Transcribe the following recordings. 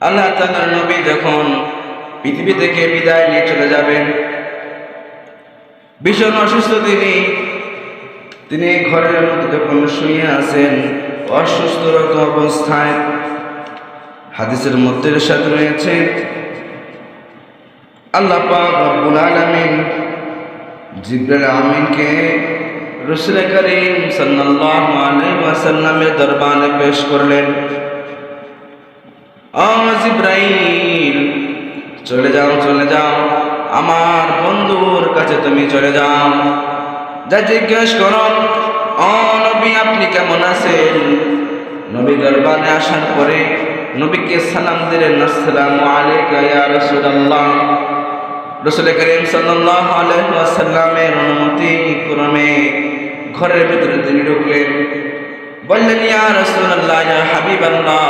আল্লাহ তাআলার নবী যখন পৃথিবী থেকে বিদায় নিয়ে চলে যাবেন, ভীষণ অসুস্থ তিনি তিনি ঘরের মধ্যে যখন শুয়ে আছেন অসুস্থরত অবস্থায় হাদিসের মধ্যে সাথে রয়েছে, আল্লাহ পাক আলামিন জিব্রাইল আমিনকে রসুল করিম সাল্লাল্লাহু আলাইহি ওয়াসাল্লামের দরবারে পেশ করলেন। জিব্রাইল, চলে যাও চলে যাও। আমার বন্ধুর কাছে তুমি চলে যাও। যা জিজ্ঞেস করো ও নবী, আপনি কেমন আছেন? নবী দরবারে আসার পরে নবীকে সালাম দিলেন, আসসালামু আলাইকা ইয়া রাসূলুল্লাহ। রসুল করিম সাল্লাল্লাহু আলাইহি ওয়াসাল্লামের অনুমতি ক্রমে ঘরের ভিতরে তিনি ঢুকলেন। বললেন, ইয়া রাসূলুল্লাহ, ইয়া হাবিবাল্লাহ।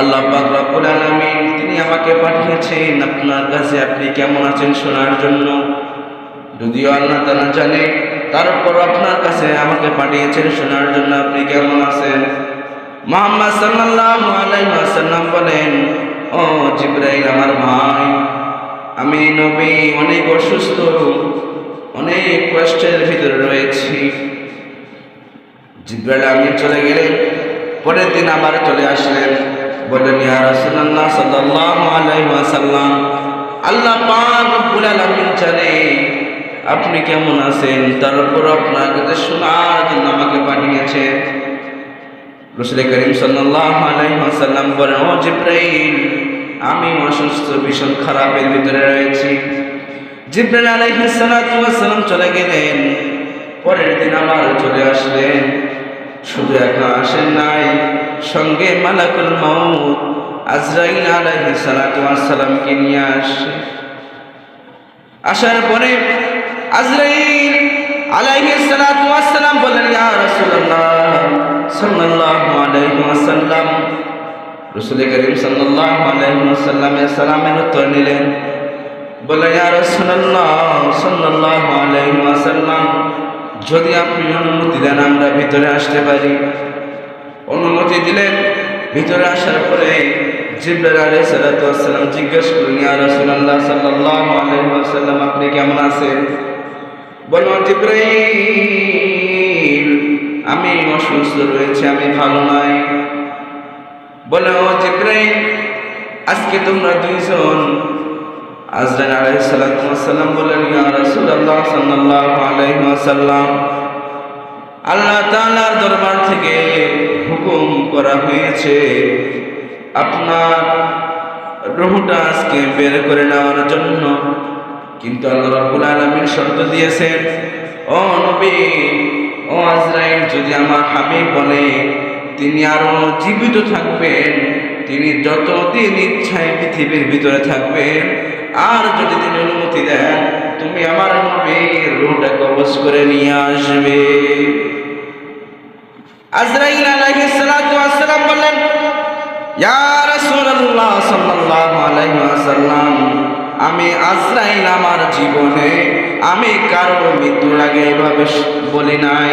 আল্লাহ রব্বুল আলামিন তিনি আমাকে পাঠিয়েছেন। আপনার কাছে আপনি কেমন আছেন শোনার জন্য? যদিও আল্লাহ তাআলা জানে, তারপর আপনার কাছে আমাকে পাঠিয়েছেন শোনার জন্য আপনি কেমন আছেন? মোহাম্মদ সাল্লাল্লাহু আলাইহি ওয়াসাল্লাম বলেন, ও জিব্রাইল আমার ভাই, আমি নবী, অনেক অসুস্থ, অনেক কষ্টের ভিতরে রয়েছি। জিব্রাইল আমি চলে গেলেন, পরের দিন আবার চলে আসলেন। বললেন, ইয়া রাসূলুল্লাহ সাল্লাল্লাহু আলাইহি ওয়াসাল্লাম, আল্লাহ পাক রব্বুল আলামিন জানে আপনি কেমন আছেন? তার উপর আপনার কাছে শোনার জন্য আমাকে পাঠিয়েছে। রসুল করিম সাল্লাল্লাহু আলাইহি ওয়াসাল্লাম বলেন, ও জিব্রাইল, আমি অসুস্থ, ভীষণ খারাপের ভিতরে রয়েছি। জিব্রাইল আলাইহিস সালাতু ওয়াসালাম চলে গেলেন। পরের দিন আবার চলে আসলেন। শুধু একা আসেন নাই, সঙ্গে মালাকুল মাউত আজরাইল আলাইহিস সালাতু ওয়াসালামকে নিয়ে আসে। আসার পরে আজরাইল আলাইহিস সালাতু ওয়াসালাম বললেন, ইয়া রাসূলুল্লাহ সাল্লাল্লাহু আলাইহি ওয়াসাল্লাম। রাসূল করিম সাল্লাল্লাহু আলাইহি ওয়াসাল্লামের সালামের উত্তর নিলেন, বললেন, ইয়া রাসূলুল্লাহ সাল্লাল্লাহু আলাইহি ওয়াসাল্লাম যদি আপনি অনুমতি দেন, আমরা ভিতরে আসতে পারি। অনুমতি দিলেন, ভিতরে আসার পরে জিব্রাইল জিজ্ঞেস করলেন, ইয়া রাসূলুল্লাহ সাল্লাল্লাহু আপনি কেমন আছেন? বললেন জিব্রাইল, আমি অসুস্থ রয়েছে, আমি ভালো নাই। বলে ও জিব্রাইল, আজকে তোমরা দুইজন আজরাইল আলাইহিস সালাতু ওয়াসাল্লাম বললেন, ইয়া রাসূলুল্লাহ সাল্লাল্লাহু আলাইহি ওয়াসাল্লাম, আল্লাহ তাআলার দরবার থেকে হুকুম করা হয়েছে, আপনার রুহটা আজকে বের করে নেওয়ার জন্য। কিন্তু আল্লাহ রাব্বুল আলামিন শর্ত দিয়েছেন, ও নবী, ও আজরাইল, যদি আমার হাবিব বলে, তিনি আরও জীবিত থাকবেন, তিনি যতদিন ইচ্ছায় পৃথিবীর ভিতরে থাকবেন আর যদি তিনি অনুমতি দেন, তুমি আমার নবীর রুহটা কবজ করে নিয়ে আসবে। আজরাইল আলাইহিস সালাতু ওয়াসসালাম বললেন, ইয়া রাসূলুল্লাহ সাল্লাল্লাহু আলাইহি ওয়াসাল্লাম, আমি আজরাইল আমার জীবনে, আমি কারও মৃত্যুর আগে এভাবে বলি নাই,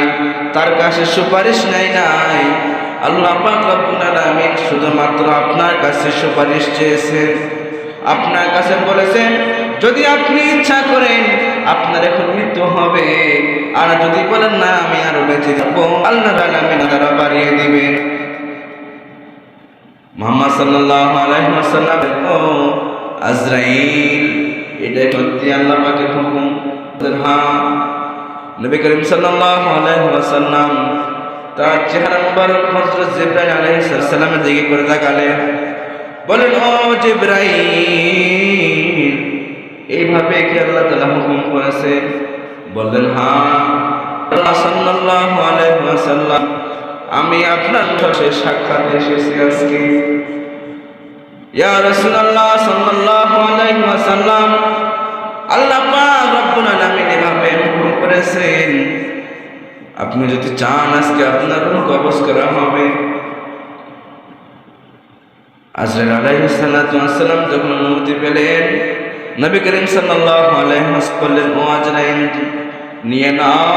তার কাছে সুপারিশ নাই নাই। আল্লাহ পাক রব্বুল আলামিন শুধুমাত্র আপনার কাছে সুপারিশ চেয়েছেন। আপনার কাছে বলেছেন যদি আপনি ইচ্ছা করেন, আপনার এখন মৃত্যু হবে। আর যদি বলেন, না, আমি আরও বেঁচে যাব। আল্লাহ আলামিন তারা বাড়িয়ে দিবেন মোহাম্মদ সাল্লাল্লাহু আলাইহি ওয়াসাল্লাম, ও আজরাইল, এটা সত্যি আল্লাহ পাকের হুকুম। হ্যাঁ। নবী করিম সাল্লাল্লাহু আলাইহি ওয়াসাল্লাম তার চেহারা মুবারক হযরত জিবরাইল আলাইহিস সালামের দিকে করে তাকালেন। বলেন, ও জিবরাইল, এইভাবে কি আল্লাহ তাআলা হুকুম করেছেন বললেন হ্যাঁ সাল্লাল্লাহু আলাইহি ওয়াসাল্লাম, আমি আপনার কাছে সাক্ষাৎ এসেছি আজকে। ইয়া রাসূলুল্লাহ সাল্লাল্লাহু আলাইহি ওয়াসাল্লাম, আল্লাহ পাক রব্বুল আলামিন এভাবে হুকুম করেছেন। আপনি যদি চান আজকে আপনার রূহ কবজ করা হবে আজরাইল আলাইহিস সালাতু ওয়াসসালাম যখন অনুমতি পেলেন, নবী করিম সাল্লাল্লাহু আলাইহি বললেন, ও আজরাইল, নিয়ে নাও,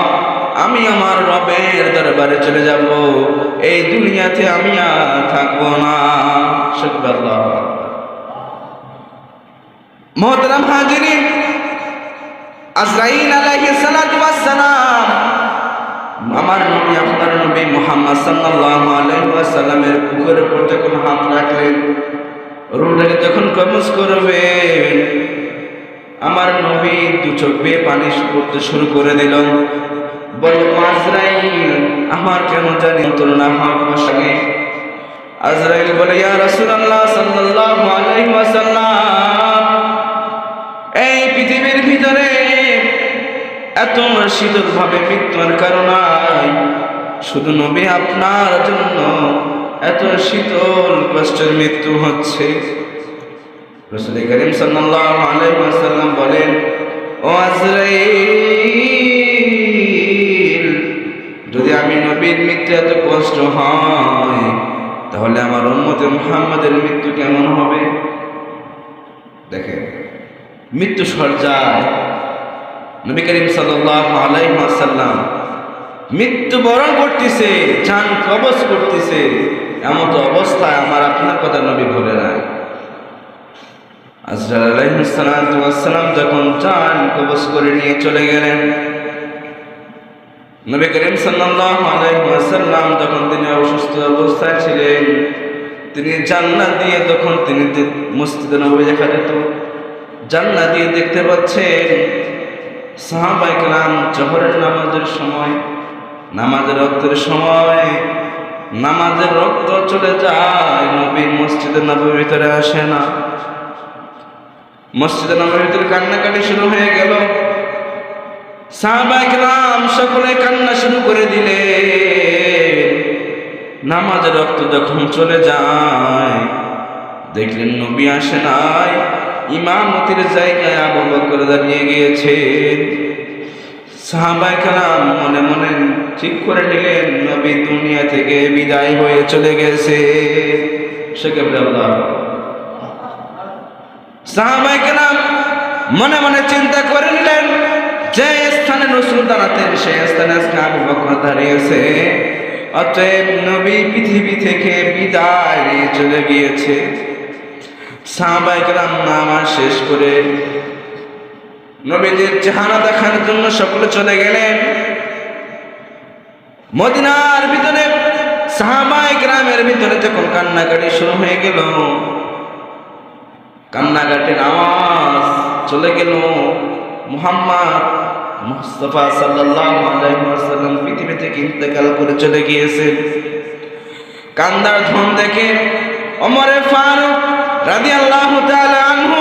আমি আমার রবের দরবারে চলে যাব। এই দুনিয়াতে আমি আর থাকব না। আল্লাহ মোহতরম হাজিরিন, আজরাইল আলাইহিস সালাতু ওয়াস সালাম, আমার নবী, আপনার নবী মুহাম্মদ সাল্লাল্লাহু আলাইহি ওয়াসাল্লামের বুকের উপর যখন হাত রাখলেন রুটাকে যখন কবজ করবেন, আমার নবী দু চোখ বেয়ে পানি পড়তে শুরু করে দিল। আজরাইল, আমার কেন জানি যন্ত্রণা হয় পোশাকে আজরাইল বলে, ইয়া রাসূলুল্লাহ সাল্লাল্লাহু আলাইহি ওয়াসাল্লাম, এই পৃথিবীর ভিতরে এত শীতল ভাবে মৃত্যুর কারণাই শুধু নবী আপনার জন্য এত শীতল কষ্টের মৃত্যু হচ্ছে। রসুল করিম ওয়াসাল্লাম বলেন, ও যদি আমি নবীর মৃত্যু এত কষ্ট হয়, তাহলে আমার উম্মতে মুহাম্মাদের মৃত্যু কেমন হবে? দেখেন মৃত্যু সর্জায় নবী করিম সাল্লাল্লাহু আলাইহি ওয়াসাল্লাম মৃত্যু বরণ করতেছে জান কবজ করতেছে এমন তো অবস্থায় আমার আপনার কথা নবী বলে নাই। আজরাল আলাইহিস সালাতু ওয়াসসালাম যখন জান কবজ করে নিয়ে চলে গেলেন। নবী করিম সাল্লাল্লাহু আলাইহি ওয়াসাল্লাম যখন তিনি অসুস্থ অবস্থায় ছিলেন, তিনি জান্নাত দিয়ে তখন তিনি মসজিদে নবী দেখা যেত। জান্নাত দিয়ে দেখতে পাচ্ছেন সাহাবাই কালাম জহরের নামাজের সময় নামাজের রক্তের সময়, নামাজের রক্ত চলে যায় নবীর মসজিদের নবীর ভিতরে আসে না। মসজিদে নবীর ভিতরে কান্নাকাটি শুরু হয়ে গেল। সাহাবাই কালাম সকলে কান্না শুরু করে দিলে নামাজের রক্ত যখন চলে যায়, দেখলেন নবী আসে নাই, ইমামতির জায়গায় আবু বকর দাঁড়িয়ে গিয়েছে সাহাবাই কালাম মনে মনে ঠিক করে নিলেন, নবী দুনিয়া থেকে বিদায় হয়ে চলে গেছে। মনে মনে চিন্তা করে নিলেন, যে স্থানে রসুল দাঁড়াতেন, সেই স্থানে আজকে আবু বকর দাঁড়িয়েছে অতএব নবী পৃথিবী থেকে বিদায় চলে গিয়েছে। সাহাবাইকরাম নামাজ শেষ করে নবীদের চেহারা দেখার জন্য সকলে চলে গেলেন। মদিনার ভিতরে সাহাবাই গ্রামের ভিতরে যখন কান্নাকাটি শুরু হয়ে গেল, কান্নাকাটির আওয়াজ চলে গেল। মুহাম্মদ মুস্তফা ওয়াসাল্লাম পৃথিবী থেকে ইন্তেকাল করে চলে গিয়েছেন কান্দার ধন দেখে অমরে ফারুক রাদিয়াল্লাহু তাআলা আনহু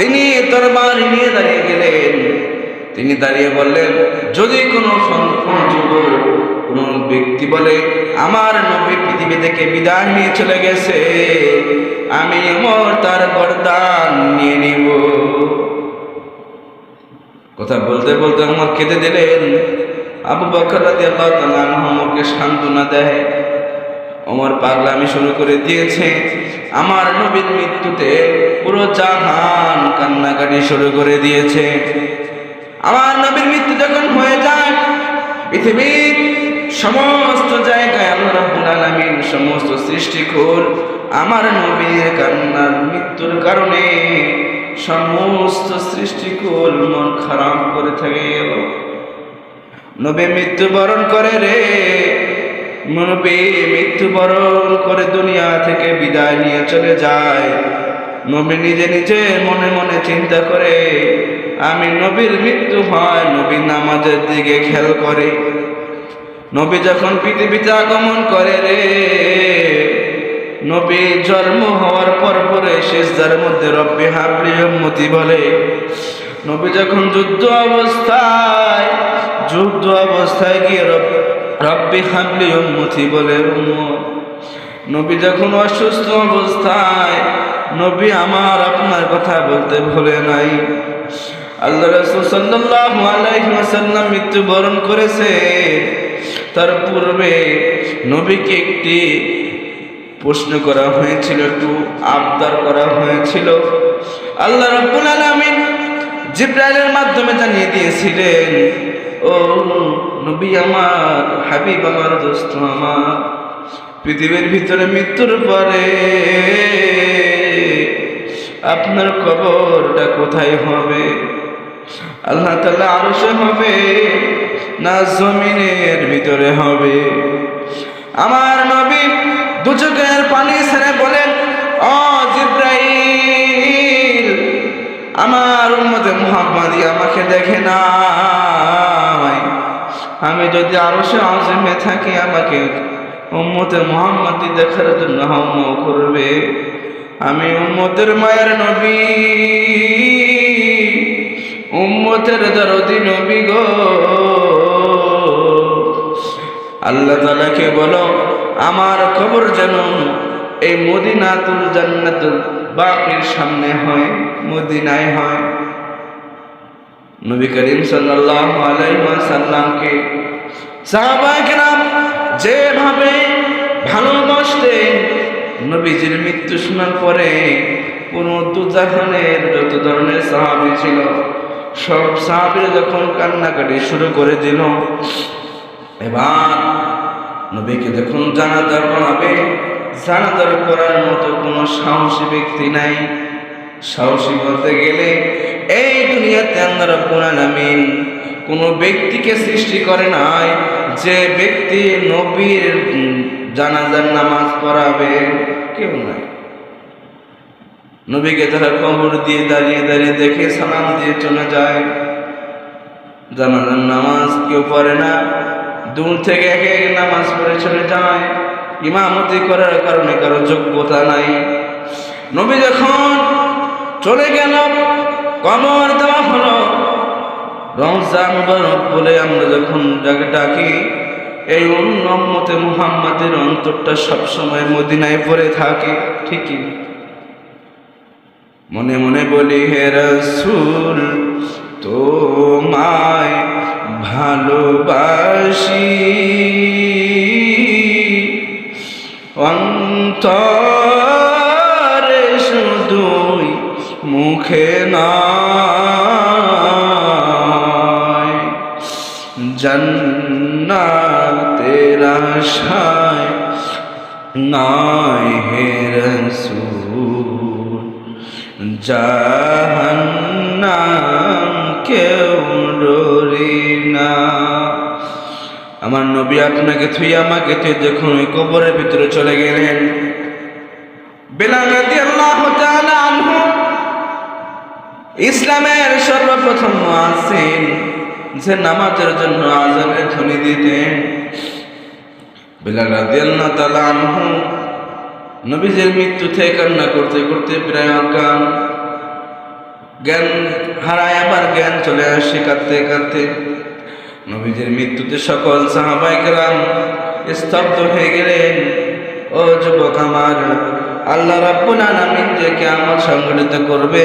তিনি তরবার নিয়ে দাঁড়িয়ে গেলেন। তিনি দাঁড়িয়ে বললেন, যদি কোনো যুবক কোনো ব্যক্তি বলে, আমার নবী পৃথিবী থেকে বিদায় নিয়ে চলে গেছে, আমি ওমর তার গর্দান নিয়ে নিব কথা বলতে বলতে আমার কেঁদে দিলেন। আবু বকর রাদিয়াল্লাহু তাআলা ওমরকে সান্ত্বনা দেয় ওমর পাগলামি শুরু করে দিয়েছে। আমার নবীর মৃত্যুতে পুরো জাহান কান্নাকাটি শুরু করে দিয়েছে। আমার নবীর মৃত্যু যখন হয়ে যায়, পৃথিবীর সমস্ত জায়গায় আল্লাহ রাব্বুল আলামিন সমস্ত সৃষ্টিকুল আমার নবীর কান্নার মৃত্যুর কারণে সমস্ত সৃষ্টিকুল মন খারাপ করে থেকে। গেল নবী মৃত্যুবরণ করে রে। নবী মৃত্যুবরণ করে দুনিয়া থেকে বিদায় নিয়ে চলে যায়। নবী নিজে নিজে মনে মনে চিন্তা করে, আমি নবীর মৃত্যু হয়, নবী নামাজের দিকে খেয়াল করে। নবী যখন পৃথিবীতে আগমন করে রে, নবী জন্ম হওয়ার পর পরে শেষ শেষদার মধ্যে রব্বি হাবলি উম্মতি বলে। নবী যখন যুদ্ধ অবস্থায় যুদ্ধ অবস্থায় গিয়ে রব- রব্বি হাবলি উম্মতি বলে উম্মত। নবী যখন অসুস্থ অবস্থায়, নবী আমার আপনার কথা বলতে ভুলে নাই। আল্লাহ রাসূল সাল্লাল্লাহু আলাইহি ওয়াসাল্লাম মৃত্যুবরণ করেছে। তার পূর্বে নবীকে একটি প্রশ্ন করা হয়েছিল, একটু আবদার করা হয়েছিল। আল্লাহ রাব্বুল আলামিন জিব্রাইলের মাধ্যমে জানিয়ে দিয়েছিলেন, ও নবী আমার, হাবিব আমার, দোস্ত আমার। পৃথিবীর ভিতরে মৃত্যুর পরে আপনার কবরটা কোথায় হবে? আল্লাহ তাআলা আরশে হবে না জমিনের ভিতরে হবে? আমার নবী দু চোখের পানি ছেড়ে বলেন ও জিব্রাইল, আমার উম্মতে মুহাম্মাদি আমাকে দেখে না। আমি যদি আরও সে আজমে থাকি, আমাকে উম্মতে মুহাম্মাদি দেখার জন্য হাম করবে। আমি উম্মতের মায়ের নবী, উম্মতের দরদি নবী গো। আল্লাহ তালাকে বলো, আমার খবর যেন এই মদিনাতুল জান্নাতুল বাকির সামনে হয়, মদিনায় হয়। নবী করিম কেরাম যেভাবে ভালোবাসতেন, নবীজির মৃত্যু শোনার পরে কোন দুজাহানের যত ধরনের সাহাবী ছিল, সব সাহাবীরা যখন কান্নাকাটি শুরু করে দিল, এবার নবীকে যখন জানাজার করাবে জানাজার করার মতো কোনো সাহসী ব্যক্তি নাই। সাহসী বলতে গেলে এই দুনিয়াতে আল্লাহ রাব্বুল আলামিন কোনো ব্যক্তিকে সৃষ্টি করে নাই। যে ব্যক্তি নবীর জানাজার নামাজ পড়াবে, কেউ নাই। নবীকে তারা কবর দিয়ে দাঁড়িয়ে দাঁড়িয়ে দেখে সালাম দিয়ে চলে যায়। জানাজার নামাজ কেউ পড়ে না, দূর থেকে এক এক নামাজ পড়ে চলে যায়। ইমামতি করার কারণে কারও যোগ্যতা নাই। নবী যখন চলে গেল, কবর দেওয়া হলো। রমজান মুবারক বলে আমরা যখন যাকে ডাকি, এই উন্নমতে মুহাম্মাদের অন্তরটা সবসময় মদিনায় পড়ে থাকে, ঠিকই। মনে মনে বলি, হে রসুল, তোমায় ভালোবাসি। অন্তরে মুখে নয় জন্নাতের আশায় নয় হে রসুল। জাহান্নাম কেউ ডরি না। আমার নবী আপনাকে থুই আমাকে তুই দেখুন ওই কবরের ভিতরে চলে গেলেন। বেলাল রাদিয়াল্লাহু ইসলামের সর্বপ্রথম মুয়াজ্জিন যে নামাজের জন্য আজানের ধ্বনি দিতেন। বেলাল রাদিয়াল্লাহু তাআলা আনহু নবীজির মৃত্যু থেকে কান্না করতে করতে প্রায় অজ্ঞান। জ্ঞান হারায় আবার জ্ঞান চলে আসে কাঁদতে কাঁদতে। নবীজির মৃত্যুতে সকল সাহাবাইকেরাম স্তব্ধ হয়ে গেলেন। ও যুবক আমার, আল্লাহ রাব্বুল আলামিন যে কিয়ামত সংগঠিত করবে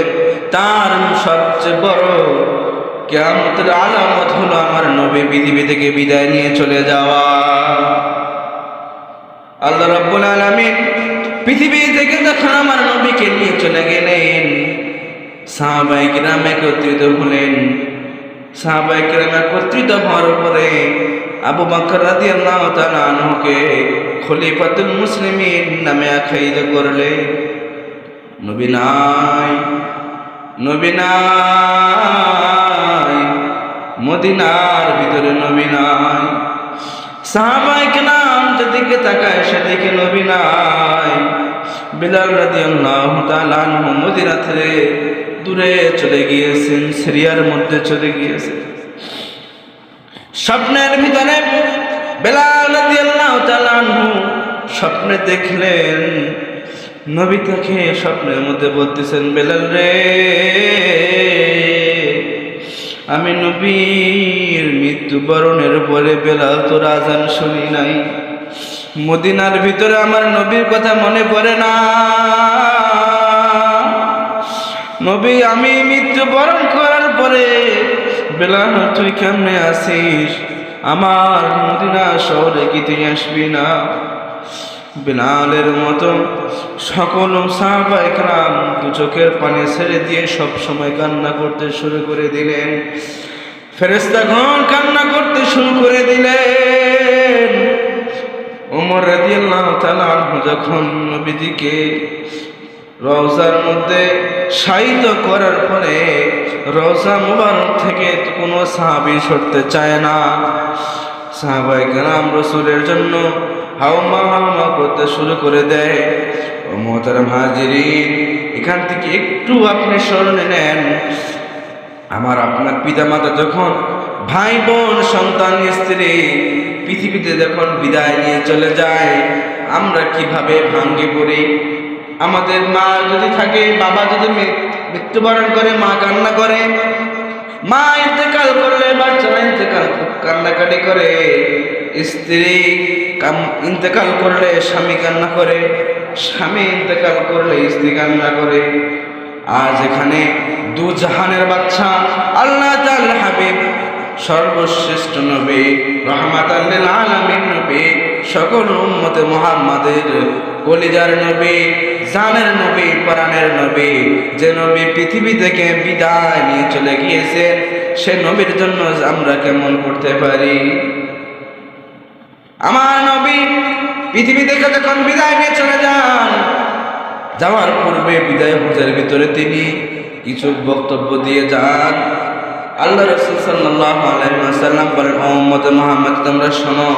তার সবচেয়ে বড় কিয়ামতের আলামত হলো আমার নবী পৃথিবী থেকে বিদায় নিয়ে চলে যাওয়া। আল্লাহ রাব্বুল আলামিন পৃথিবী থেকে যখন আমার নবীকে নিয়ে চলে গেলেন সাহাবাই কিরাম একত্রিত হলেন। সাহাবাই কিরাম একত্রিত হওয়ার পরে আবু বকর রাদিয়াল্লাহু তাআলা আনহুকে খলিফাতুল মুসলিমিন নামে আখ্যায়িত করলে নবী নাই। নবী নাই, মদিনার ভিতরে নবী নাই। সাহাবাইকে নাম যেদিকে তাকায় সেদিকে নবী নাই। বিলাল রাদিয়াল্লাহু তাআলা আনহু মদিনা থেকে দূরে চলে গিয়েছেন, সিরিয়ার মধ্যে চলে গিয়েছেন। স্বপ্নের ভিতরে বেলাল রাদিয়াল্লাহু স্বপ্নে দেখলেন নবী তাকে স্বপ্নের মধ্যে বলতেছেন, বেলাল রে, আমি নবীর মৃত্যুবরণের পরে বেলাল তোর আজান শুনি নাই। মদিনার ভিতরে আমার নবীর কথা মনে পড়ে না। নবী, আমি মৃত্যুবরণ করার পরে, বেলাল, তুই কেমনে আসিস আমার মদিনা শহরে কি তুই আসবি না? বেলালের মতো সকল সাহাবাইকরাম দু চোখের পানি ছেড়ে দিয়ে সব সময় কান্না করতে শুরু করে দিলেন। ফেরেস্তা ঘন কান্না করতে শুরু করে দিলেন। ওমর রাদিয়াল্লাহু তাআলা যখন নবীজিকে রওজার মধ্যে শায়িত করার পরে রওজা মুবারক থেকে কোনো সাহাবি সরতে চায় না। সাহাবাই কেরাম রসুলের জন্য হাওমা হাওমা করতে শুরু করে দেয়। ও এখান থেকে একটু আপনি স্মরণে নেন। আমার আপনার পিতামাতা যখন ভাই বোন, সন্তান, স্ত্রী পৃথিবীতে যখন বিদায় নিয়ে চলে যায়, আমরা কীভাবে ভাঙ্গে পড়ি? আমাদের মা যদি থাকে, বাবা যদি মৃত্যুবরণ করে, মা কান্না করে, মা ইন্তেকাল করলে বাচ্চারা ইন্তেকাল কান্নাকাটি করে, স্ত্রী কাম- ইন্তেকাল করলে স্বামী কান্না করে, স্বামী ইন্তেকাল করলে স্ত্রী কান্না করে। আজ এখানে দু জাহানের বাচ্চা, আল্লাহ হাবিব, সর্বশ্রেষ্ঠ নবী রহমাত আলামিন নবী, সকল উম্মতে মুহাম্মাদের কলিজার নবী, জানের নবী পরাণের নবী, যে নবী পৃথিবী থেকে বিদায় নিয়ে চলে গিয়েছেন, সে নবীর জন্য আমরা কেমন করতে পারি? আমার নবী পৃথিবী থেকে যখন বিদায় নিয়ে চলে যান, যাওয়ার পূর্বে বিদায় পূজার ভিতরে তিনি কিছু বক্তব্য দিয়ে যান। আল্লাহ রসুল সাল্লাহ আলাইসাল্লাম বলেন মোহাম্মদ, তোমরা শোনো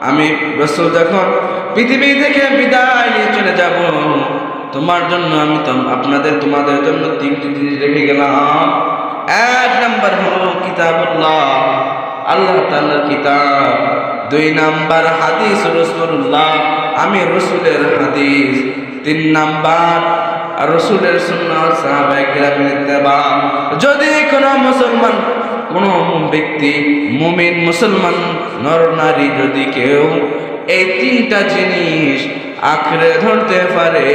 আমি রসুল যখন পৃথিবী থেকে বিদায় নিয়ে চলে যাব, তোমার জন্য আমি তো- আপনাদের তোমাদের জন্য তিনটি জিনিস রেখে গেলাম। এক নাম্বার হলো কিতাবুল্লাহ, আল্লাহ তাআলার কিতাব। দুই নাম্বার হাদিস রসুল্লাহ আমি রসুলের হাদিস। তিন নাম্বার রসুলের কেরামের ইত্তেবা যদি কোনো মুসলমান কোন ব্যক্তি, মুমিন, মুসলমান, নর, নারী যদি কেউ এই তিনটা জিনিস আঁকড়ে ধরতে পারে,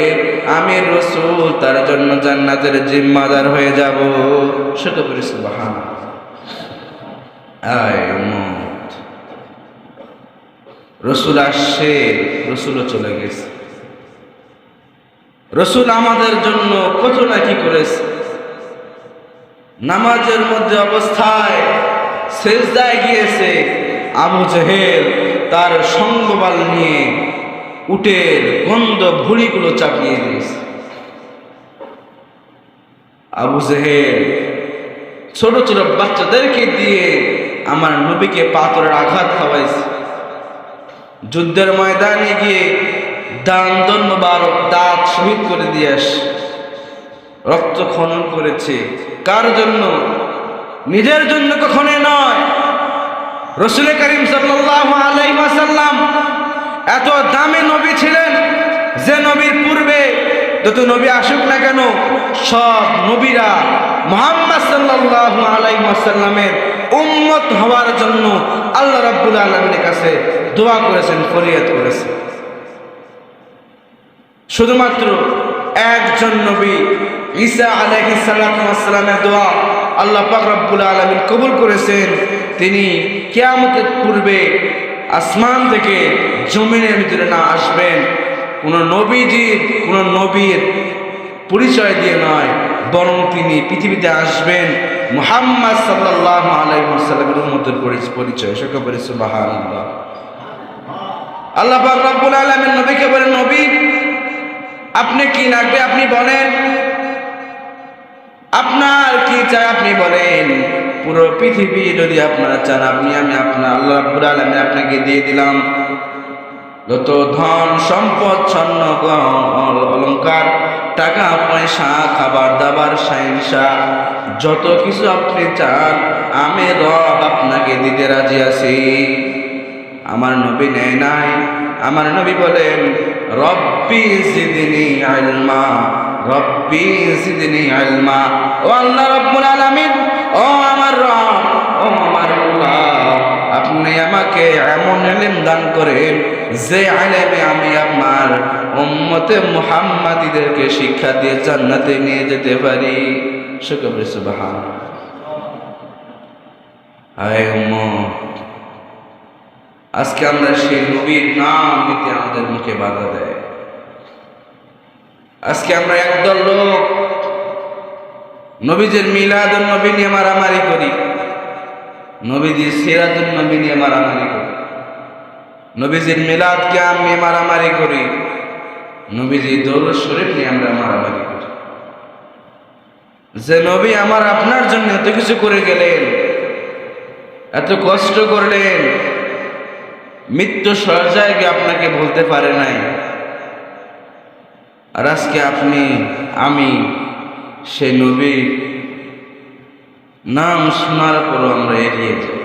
আমি রসুল, তার জন্য জান্নাতের জিম্মাদার হয়ে যাব। সেটা বলি সুবাহান রসুল আসছে, রসুলও চলে গেছে। রসুল আমাদের জন্য কত নাকি করেছে। নামাজের মধ্যে অবস্থায় সেজদায় গিয়েছে আবু জেহেল তার সঙ্গবাল নিয়ে উটের গন্ধ ভুড়িগুলো চাপিয়ে দিয়েছে। আবু জেহেল ছোট ছোট বাচ্চাদেরকে দিয়ে আমার নবীকে পাথরের আঘাত খাওয়াইছে। যুদ্ধের ময়দানে গিয়ে দান দন্যবার দাঁত শহীদ করে দিয়ে আস। রক্ত খনন করেছে। কার জন্য? নিজের জন্য কখনোই নয়। রসুল করিম ওয়াসাল্লাম এত দামি নবী ছিলেন যে নবীর পূর্বে যত নবী আসুক না কেন, সব নবীরা মোহাম্মদ সাল্লাল্লাহু আলাইহি ওয়াসাল্লামের উম্মত হওয়ার জন্য আল্লাহ রাব্বুল আলামিনের কাছে দোয়া করেছেন, ফরিয়াদ করেছেন। শুধুমাত্র একজন নবী ঈসা আলাইহিস সালামের দোয়া আল্লাহ পাক রব্বুল আলামিন কবুল করেছেন। তিনি কিয়ামতের পূর্বে আসমান থেকে জমিনের ভিতরে না আসবেন। কোনো নবীজির, কোনো নবীর পরিচয় দিয়ে নয়, বরং তিনি পৃথিবীতে আসবেন। মুহাম্মদ ওয়াসাল্লামের উম্মতের পরি- পরিচয়। সেটা বলি সুবহানাল্লাহ। আল্লাহ পাক রব্বুল আলামিন নবীকে বলেন, নবী, আপনি কি লাগবে আপনি বলেন আপনার কি চাই আপনি বলেন? পুরো পৃথিবী যদি আপনারা চান, আপনি, আমি আপনার, আল্লাহ রাব্বুল আলামিন আপনাকে দিয়ে দিলাম। যত ধন, সম্পদ গ- অলংকার টাকা, পয়সা, খাবার, দাবার সাইনসা যত কিছু আপনি চান, আমি রব আপনাকে দিতে রাজি আছি। আমার নবী নেয় নাই আমার নবী বলেন, রব্বি জিদনি ইলমা, রব্বি জিদনি ইলমা। ও আল্লাহ রব্বুল আলামিন, ও আমার রব, ও আমার আপনি আমাকে এমন ইলম দান করেন, যে আলেমে আমি আপনার উম্মতে মুহাম্মাদিদেরকে শিক্ষা দিয়ে জান্নাতে নিয়ে যেতে পারি। শুকর সুবহান হায় উম্মত আজকে আমরা সেই নবীর নাম নিতে আমাদের মুখে বাধা দেয়। আজকে আমরা একদল লোক নবীজের মিলাদুল নবী নিয়ে মারামারি করি। নবীজির সিরাজুল নবী নিয়ে মারামারি করি। নবীজির মিলাদকে আমি মারামারি করি। নবীজি দৌলত শরীফ নিয়ে আমরা মারামারি করি। যে নবী আমার আপনার জন্য এত কিছু করে গেলেন, এত কষ্ট করলেন মৃত্যু সজ্জায় গিয়ে আপনাকে বলতে পারে নাই। আর আজকে আপনি, আমি, সে নবী নাম শোনার পরও আমরা এড়িয়ে যাই।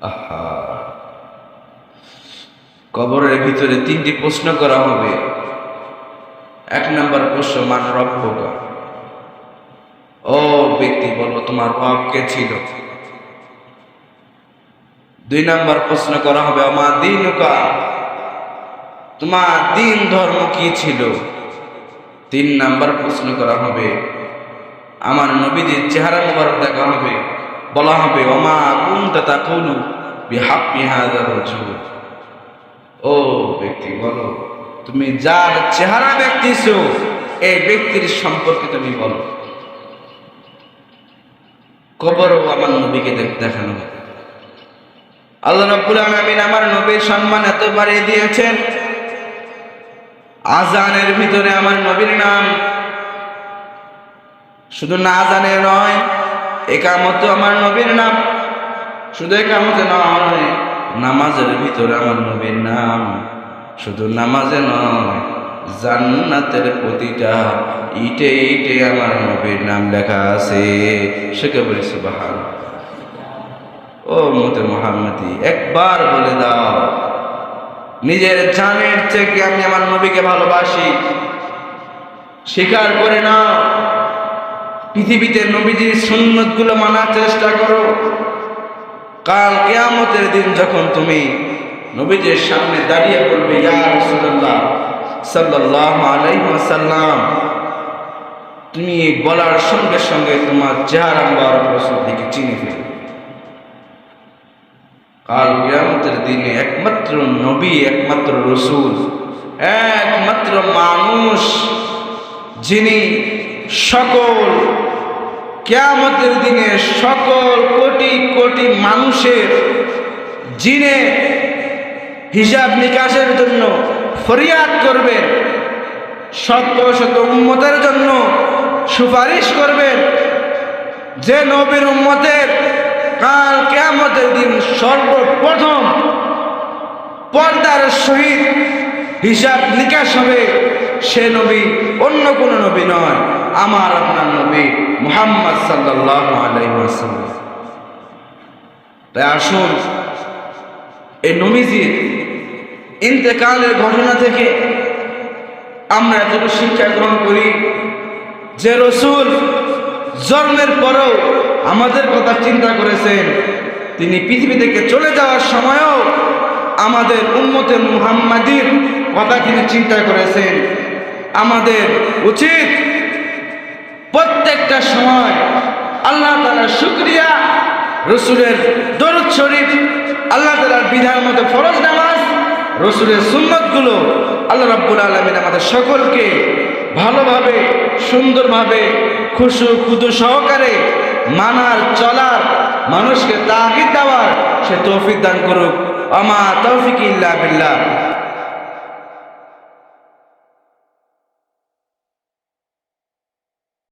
আহা। কবরের ভিতরে তিনটি প্রশ্ন করা হবে। এক নম্বর প্রশ্ন, মান রব্বকা? ও ব্যক্তি বলো তোমার রব কে ছিল? দুই নম্বর প্রশ্ন করা হবে আমার দিনুকা? তোমার দিন ধর্ম কি ছিল? তিন নাম্বার প্রশ্ন করা হবে, আমার নবীদের চেহারা মোবারক দেখা হবে। বলা হবে, ওমা কুনতা তাকুলু বিহাব্বি হাযার রাজুল। ও ব্যক্তি, বলো, তুমি যার চেহারা দেখতেছো, এই ব্যক্তির সম্পর্কে তুমি বলো। কবরও আমার নবীকে দেখানো হবে। আল্লাহ রাব্বুল আলামিন আমার নবীর সম্মান এত বাড়িয়ে দিয়েছেন। আজানের ভিতরে আমার নবীর নাম। শুধু না জানে নয়, একামত আমার নবীর নাম। শুধু একামতে নয়, নামাজের ভিতরে আমার নবীর নাম। শুধু নামাজে নয়, জান্নাতের প্রতিটা ইটে ইটে আমার নবীর নাম লেখা আছে। সেকে বলি সুবাহান ও মতে মোহাম্মদি, একবার বলে দাও, নিজের জানের থেকে আমি আমার নবীকে ভালোবাসি। স্বীকার করে না পৃথিবীতে নবীজির সুন্নতগুলো মানার চেষ্টা করো। কাল কেয়ামতের দিন যখন তুমি নবীজির সামনে দাঁড়িয়ে বলবে, ইয়া রাসূলুল্লাহ সাল্লাল্লাহু আলাইহি ওয়াসাল্লাম, তুমি বলার সঙ্গে সঙ্গে তোমার চেহারা মুবারক রসুল দিকে চিনে ফেলবে কাল কিয়ামতের দিনে একমাত্র নবী, একমাত্র রসুল, একমাত্র মানুষ যিনি সকল কিয়ামতের দিনে সকল কোটি কোটি মানুষের জিনে হিসাব নিকাশের জন্য ফরিয়াদ করবেন, শত শত উম্মতের জন্য সুপারিশ করবেন, যে নবীর উম্মতের কাল কেয়ামতের দিন সর্বপ্রথম পর্দার সহিত হিসাব নিকাশ হবে। সে নবী অন্য কোন নবী নয়, আমার আপনার নবী মুহাম্মদ সাল্লাহ তাই আসুন, এই নবীজির ইন্তেকালের ঘটনা থেকে আমরা এতটুকু শিক্ষা গ্রহণ করি যে রসুল জন্মের পরেও আমাদের কথা চিন্তা করেছেন। তিনি পৃথিবী থেকে চলে যাওয়ার সময়ও আমাদের উন্মতে মুহাম্মাদির কথা তিনি চিন্তা করেছেন। আমাদের উচিত প্রত্যেকটা সময় আল্লাহ তালার শুক্রিয়া, রসুলের দরুদ শরীফ, আল্লাহ তালার বিধান মতো ফরজ নামাজ, রসুলের সুন্নতগুলো আল্লাহ রাব্বুল আলমিন আমাদের সকলকে ভালোভাবে, সুন্দরভাবে, খুশু খুদু সহকারে মানার, চলার, মানুষকে তাহিদ দেওয়ার সে তৌফিক দান করুক। আমা তৌফিক ইল্লা বিল্লাহ।